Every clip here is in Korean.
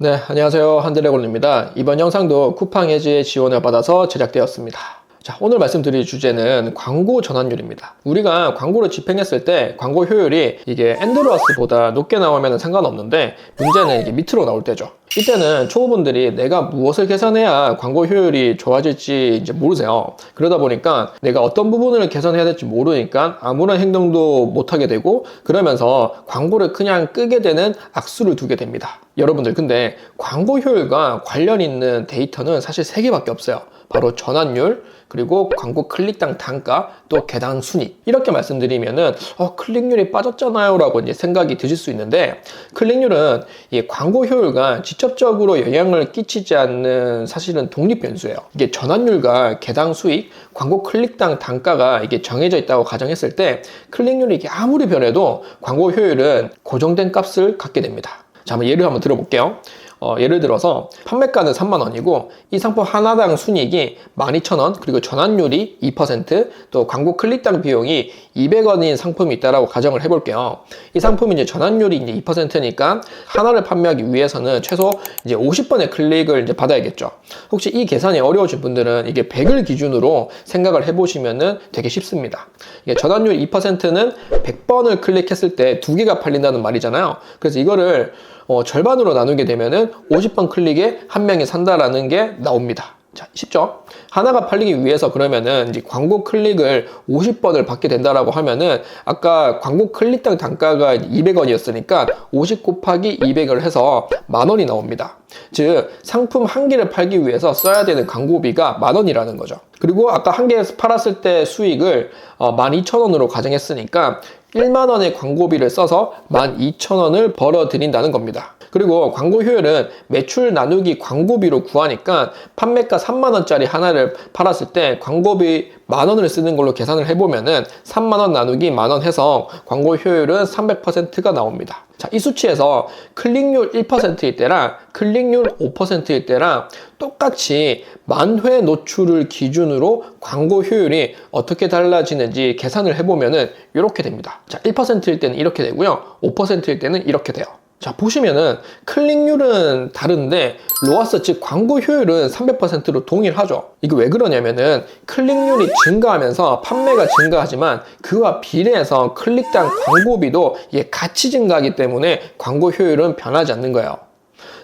네, 안녕하세요. 한드래곤입니다. 이번 영상도 쿠팡 해지의 지원을 받아서 제작되었습니다. 자, 오늘 말씀드릴 주제는 광고 전환율입니다. 우리가 광고를 집행했을 때 광고 효율이 이게 엔드로아스보다 높게 나오면 상관없는데 문제는 이게 밑으로 나올 때죠. 이때는 초보분들이 내가 무엇을 계산해야 광고 효율이 좋아질지 이제 모르세요. 그러다 보니까 내가 어떤 부분을 개선해야 될지 모르니까 아무런 행동도 못하게 되고 그러면서 광고를 그냥 끄게 되는 악수를 두게 됩니다. 여러분들 근데 광고 효율과 관련 있는 데이터는 사실 세 개밖에 없어요. 바로 전환율, 그리고 광고 클릭당 단가, 또 개당 순위. 이렇게 말씀드리면은, 어, 클릭률이 빠졌잖아요. 라고 이제 생각이 드실 수 있는데, 클릭률은 이 광고 효율과 직접적으로 영향을 끼치지 않는 사실은 독립 변수예요. 이게 전환율과 개당 수익, 광고 클릭당 단가가 이게 정해져 있다고 가정했을 때, 클릭률이 이게 아무리 변해도 광고 효율은 고정된 값을 갖게 됩니다. 자, 한번 예를 한번 들어볼게요. 어, 예를 들어서 판매가는 3만 원이고 이 상품 하나당 순이익이 12,000원 그리고 전환율이 2%또 광고 클릭당 비용이 200원인 상품이 있다라고 가정을 해볼게요. 이 상품이 이제 전환율이 이제 2%니까 하나를 판매하기 위해서는 최소 이제 50번의 클릭을 이제 받아야겠죠. 혹시 이 계산이 어려우신 분들은 이게 100을 기준으로 생각을 해보시면은 되게 쉽습니다. 이게 전환율 2%는 100번을 클릭했을 때 두 개가 팔린다는 말이잖아요. 그래서 이거를 어, 절반으로 나누게 되면은 50번 클릭에 한 명이 산다라는 게 나옵니다. 자, 쉽죠? 하나가 팔리기 위해서 그러면은 이제 광고 클릭을 50번을 받게 된다라고 하면은 아까 광고 클릭당 단가가 200원이었으니까 50 곱하기 200을 해서 만 원이 나옵니다. 즉 상품 한 개를 팔기 위해서 써야 되는 광고비가 만 원이라는 거죠. 그리고 아까 한 개 팔았을 때 수익을 어, 12,000원으로 가정했으니까 1만 원의 광고비를 써서 12,000원을 벌어 드린다는 겁니다. 그리고 광고 효율은 매출 나누기 광고비로 구하니까 판매가 3만 원짜리 하나를 팔았을 때 광고비 만 원을 쓰는 걸로 계산을 해보면은 3만 원 나누기 만원 해서 광고 효율은 300%가 나옵니다. 자, 이 수치에서 클릭률 1%일 때랑 클릭률 5%일 때랑 똑같이 만회 노출을 기준으로 광고 효율이 어떻게 달라지는지 계산을 해보면은 이렇게 됩니다. 자, 1%일 때는 이렇게 되고요. 5%일 때는 이렇게 돼요. 자 보시면은 클릭률은 다른데 로아스 즉 광고 효율은 300%로 동일하죠. 이게 왜 그러냐면은 클릭률이 증가하면서 판매가 증가하지만 그와 비례해서 클릭당 광고비도 이게 같이 증가하기 때문에 광고 효율은 변하지 않는 거예요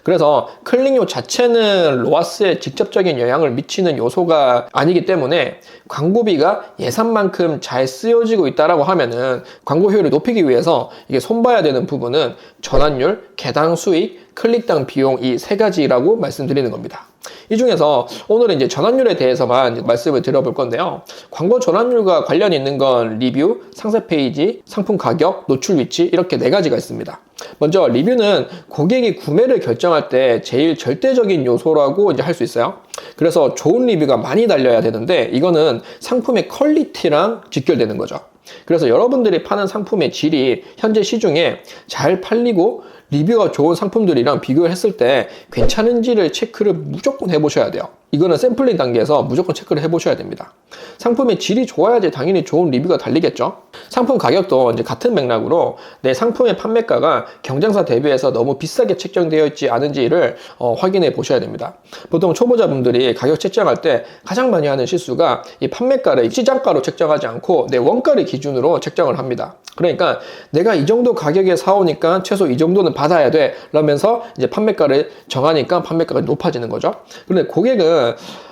그래서 클릭률 자체는 로아스에 직접적인 영향을 미치는 요소가 아니기 때문에 광고비가 예산만큼 잘 쓰여지고 있다라고 하면은 광고 효율을 높이기 위해서 이게 손봐야 되는 부분은 전환율, 개당 수익, 클릭당 비용 이 세 가지라고 말씀드리는 겁니다. 이 중에서 오늘은 이제 전환율에 대해서만 말씀을 드려볼 건데요. 광고 전환율과 관련 있는 건 리뷰, 상세 페이지, 상품 가격, 노출 위치 이렇게 네 가지가 있습니다. 먼저 리뷰는 고객이 구매를 결정 할 때 제일 절대적인 요소라고 이제 할 수 있어요. 그래서 좋은 리뷰가 많이 달려야 되는데 이거는 상품의 퀄리티랑 직결되는 거죠. 그래서 여러분들이 파는 상품의 질이 현재 시중에 잘 팔리고 리뷰가 좋은 상품들이랑 비교를 했을 때 괜찮은지를 체크를 무조건 해보셔야 돼요. 이거는 샘플링 단계에서 무조건 체크를 해보셔야 됩니다. 상품의 질이 좋아야지 당연히 좋은 리뷰가 달리겠죠. 상품 가격도 이제 같은 맥락으로 내 상품의 판매가가 경쟁사 대비해서 너무 비싸게 책정되어 있지 않은지를 어, 확인해 보셔야 됩니다. 보통 초보자분들이 가격 책정할 때 가장 많이 하는 실수가 이 판매가를 시장가로 책정하지 않고 내 원가를 기준으로 책정을 합니다. 그러니까 내가 이 정도 가격에 사오니까 최소 이 정도는 받아야 돼. 라면서 이제 판매가를 정하니까 판매가가 높아지는 거죠. 그런데 고객은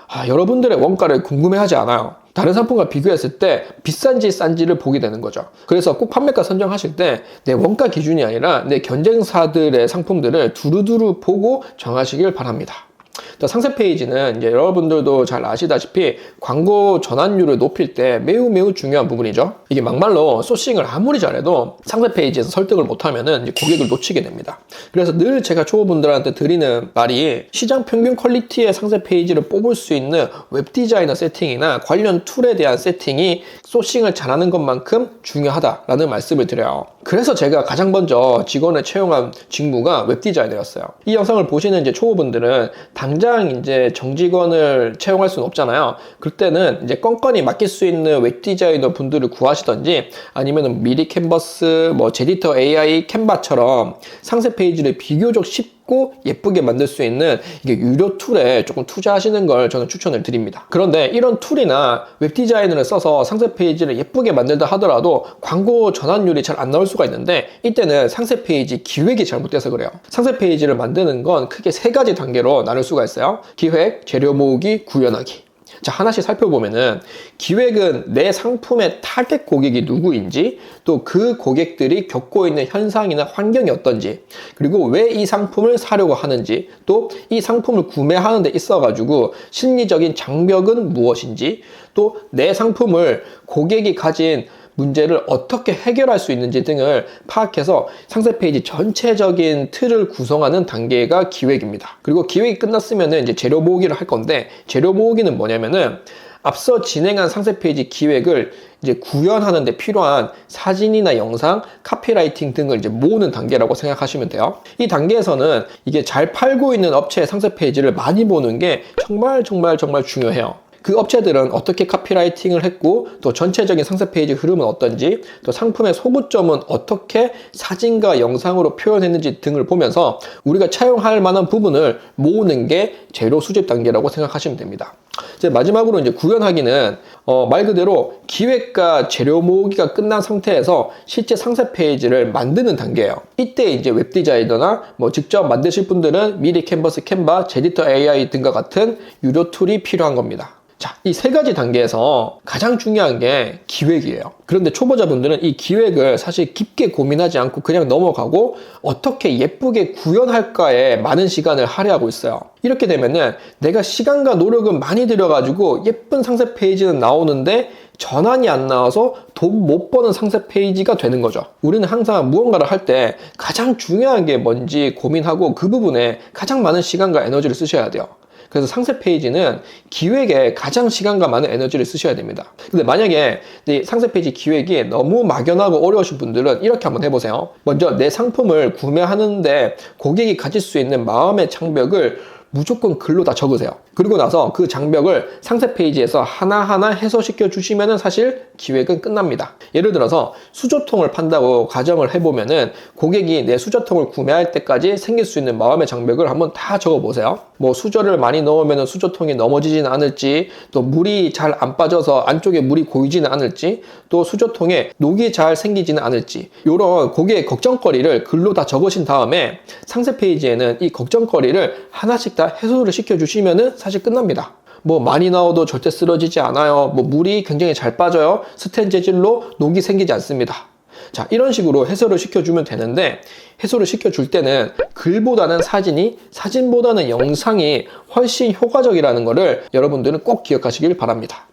아, 여러분들의 원가를 궁금해하지 않아요. 다른 상품과 비교했을 때 비싼지 싼지를 보게 되는 거죠. 그래서 꼭 판매가 선정하실 때 내 원가 기준이 아니라 내 경쟁사들의 상품들을 두루두루 보고 정하시길 바랍니다. 상세 페이지는 이제 여러분들도 잘 아시다시피 광고 전환율을 높일 때 매우 매우 중요한 부분이죠. 이게 막말로 소싱을 아무리 잘해도 상세 페이지에서 설득을 못하면은 고객을 놓치게 됩니다. 그래서 늘 제가 초보분들한테 드리는 말이 시장 평균 퀄리티의 상세 페이지를 뽑을 수 있는 웹 디자이너 세팅이나 관련 툴에 대한 세팅이 소싱을 잘하는 것만큼 중요하다라는 말씀을 드려요. 그래서 제가 가장 먼저 직원을 채용한 직무가 웹 디자이너였어요. 이 영상을 보시는 이제 초보분들은 당장 이제 정직원을 채용할 수는 없잖아요. 그때는 이제 건건이 맡길 수 있는 웹 디자이너 분들을 구하시던지 아니면 미리 캔버스, 뭐 제디터 AI, 캔바처럼 상세 페이지를 비교적 쉽게 쉽고 예쁘게 만들 수 있는 이게 유료 툴에 조금 투자하시는 걸 저는 추천을 드립니다. 그런데 이런 툴이나 웹 디자인을 써서 상세 페이지를 예쁘게 만들다 하더라도 광고 전환율이 잘 안 나올 수가 있는데 이때는 상세 페이지 기획이 잘못돼서 그래요. 상세 페이지를 만드는 건 크게 세 가지 단계로 나눌 수가 있어요. 기획, 재료 모으기, 구현하기. 자, 하나씩 살펴보면은 기획은 내 상품의 타겟 고객이 누구인지 또 그 고객들이 겪고 있는 현상이나 환경이 어떤지 그리고 왜 이 상품을 사려고 하는지 또 이 상품을 구매하는 데 있어 가지고 심리적인 장벽은 무엇인지 또 내 상품을 고객이 가진 문제를 어떻게 해결할 수 있는지 등을 파악해서 상세 페이지 전체적인 틀을 구성하는 단계가 기획입니다. 그리고 기획이 끝났으면 이제 재료 모으기를 할 건데 재료 모으기는 뭐냐면은 앞서 진행한 상세 페이지 기획을 이제 구현하는 데 필요한 사진이나 영상, 카피라이팅 등을 이제 모으는 단계라고 생각하시면 돼요. 이 단계에서는 이게 잘 팔고 있는 업체의 상세 페이지를 많이 보는 게 정말 정말 정말 중요해요. 그 업체들은 어떻게 카피라이팅을 했고 또 전체적인 상세 페이지 흐름은 어떤지 또 상품의 소구점은 어떻게 사진과 영상으로 표현했는지 등을 보면서 우리가 차용할 만한 부분을 모으는 게 재료 수집 단계라고 생각하시면 됩니다. 이제 마지막으로 이제 구현하기는 어, 말 그대로 기획과 재료 모으기가 끝난 상태에서 실제 상세 페이지를 만드는 단계예요. 이때 이제 웹 디자이너나 뭐 직접 만드실 분들은 미리 캔버스, 캔바, 제디터 AI 등과 같은 유료 툴이 필요한 겁니다. 자, 이 세 가지 단계에서 가장 중요한 게 기획이에요. 그런데 초보자분들은 이 기획을 사실 깊게 고민하지 않고 그냥 넘어가고 어떻게 예쁘게 구현할까에 많은 시간을 할애하고 있어요. 이렇게 되면은 내가 시간과 노력은 많이 들여가지고 예쁜 상세 페이지는 나오는데 전환이 안 나와서 돈 못 버는 상세 페이지가 되는 거죠. 우리는 항상 무언가를 할 때 가장 중요한 게 뭔지 고민하고 그 부분에 가장 많은 시간과 에너지를 쓰셔야 돼요. 그래서 상세 페이지는 기획에 가장 시간과 많은 에너지를 쓰셔야 됩니다. 근데 만약에 이 상세 페이지 기획이 너무 막연하고 어려우신 분들은 이렇게 한번 해보세요. 먼저 내 상품을 구매하는데 고객이 가질 수 있는 마음의 장벽을 무조건 글로 다 적으세요. 그리고 나서 그 장벽을 상세 페이지에서 하나하나 해소시켜 주시면은 사실 기획은 끝납니다. 예를 들어서 수저통을 판다고 가정을 해보면은 고객이 내 수저통을 구매할 때까지 생길 수 있는 마음의 장벽을 한번 다 적어보세요. 뭐 수저를 많이 넣으면 수저통이 넘어지지는 않을지 또 물이 잘 안 빠져서 안쪽에 물이 고이지는 않을지 또 수저통에 녹이 잘 생기지는 않을지 이런 고객의 걱정거리를 글로 다 적으신 다음에 상세 페이지에는 이 걱정거리를 하나씩 다 해소를 시켜주시면은 사실 끝납니다. 뭐 많이 나와도 절대 쓰러지지 않아요. 뭐 물이 굉장히 잘 빠져요. 스텐 재질로 녹이 생기지 않습니다. 자, 이런 식으로 해설을 시켜주면 되는데, 해설을 시켜줄 때는 글보다는 사진이, 사진보다는 영상이 훨씬 효과적이라는 것을 여러분들은 꼭 기억하시길 바랍니다.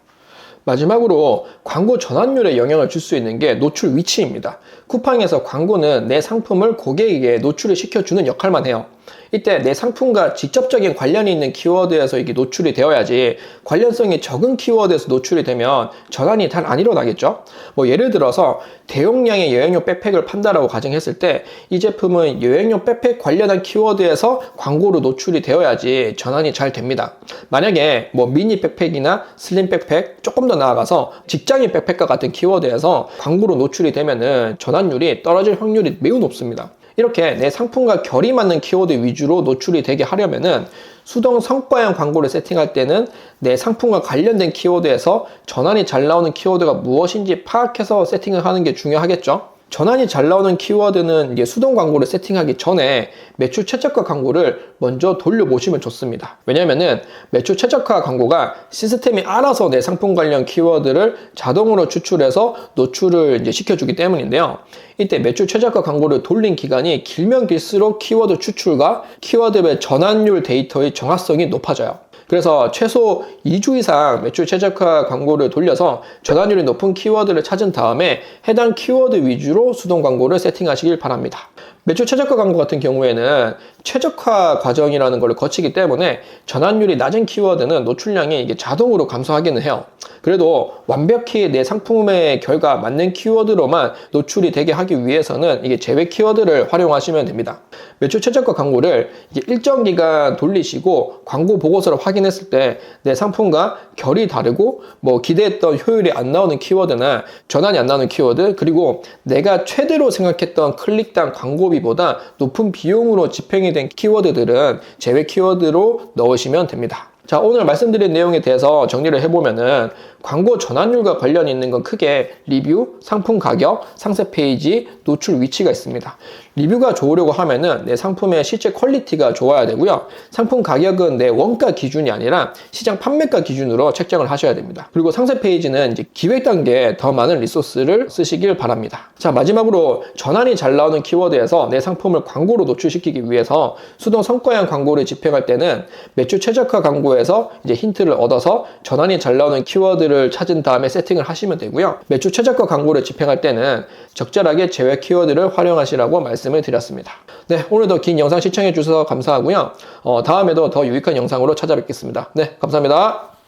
마지막으로 광고 전환율에 영향을 줄 수 있는 게 노출 위치입니다. 쿠팡에서 광고는 내 상품을 고객에게 노출을 시켜주는 역할만 해요. 이때 내 상품과 직접적인 관련이 있는 키워드에서 이게 노출이 되어야지 관련성이 적은 키워드에서 노출이 되면 전환이 잘 안 일어나겠죠. 뭐 예를 들어서 대용량의 여행용 백팩을 판다라고 가정했을 때 이 제품은 여행용 백팩 관련한 키워드에서 광고로 노출이 되어야지 전환이 잘 됩니다. 만약에 뭐 미니 백팩이나 슬림 백팩 조금 더 나아가서 직장인 백팩과 같은 키워드에서 광고로 노출이 되면은 전환율이 떨어질 확률이 매우 높습니다. 이렇게 내 상품과 결이 맞는 키워드 위주로 노출이 되게 하려면은 수동 성과형 광고를 세팅할 때는 내 상품과 관련된 키워드에서 전환이 잘 나오는 키워드가 무엇인지 파악해서 세팅을 하는 게 중요하겠죠. 전환이 잘 나오는 키워드는 이게 수동 광고를 세팅하기 전에 매출 최적화 광고를 먼저 돌려보시면 좋습니다. 왜냐면은 매출 최적화 광고가 시스템이 알아서 내 상품 관련 키워드를 자동으로 추출해서 노출을 이제 시켜주기 때문인데요. 이때 매출 최저가 광고를 돌린 기간이 길면 길수록 키워드 추출과 키워드별 전환율 데이터의 정확성이 높아져요. 그래서 최소 2주 이상 매출 최적화 광고를 돌려서 전환율이 높은 키워드를 찾은 다음에 해당 키워드 위주로 수동 광고를 세팅하시길 바랍니다. 매출 최적화 광고 같은 경우에는 최적화 과정이라는 걸 거치기 때문에 전환율이 낮은 키워드는 노출량이 이게 자동으로 감소하기는 해요. 그래도 완벽히 내 상품의 결과 맞는 키워드로만 노출이 되게 하기 위해서는 이게 제외 키워드를 활용하시면 됩니다. 매출 최저가 광고를 일정 기간 돌리시고 광고 보고서를 확인했을 때 내 상품과 결이 다르고 뭐 기대했던 효율이 안 나오는 키워드나 전환이 안 나오는 키워드 그리고 내가 최대로 생각했던 클릭당 광고비 대비보다 높은 비용으로 집행이 된 키워드들은 제외 키워드로 넣으시면 됩니다. 자, 오늘 말씀드린 내용에 대해서 정리를 해보면은 광고 전환율과 관련 있는 건 크게 리뷰, 상품 가격, 상세 페이지, 노출 위치가 있습니다. 리뷰가 좋으려고 하면은 내 상품의 실제 퀄리티가 좋아야 되고요. 상품 가격은 내 원가 기준이 아니라 시장 판매가 기준으로 책정을 하셔야 됩니다. 그리고 상세 페이지는 이제 기획 단계에 더 많은 리소스를 쓰시길 바랍니다. 자, 마지막으로 전환이 잘 나오는 키워드에서 내 상품을 광고로 노출시키기 위해서 수동 성과형 광고를 집행할 때는 매출 최적화 광고에서 이제 힌트를 얻어서 전환이 잘 나오는 키워드를 찾은 다음에 세팅을 하시면 되고요. 매출 최저가 광고를 집행할 때는 적절하게 제외 키워드를 활용하시라고 말씀을 드렸습니다. 네, 오늘도 긴 영상 시청해 주셔서 감사하고요. 어, 다음에도 더 유익한 영상으로 찾아뵙겠습니다. 네, 감사합니다.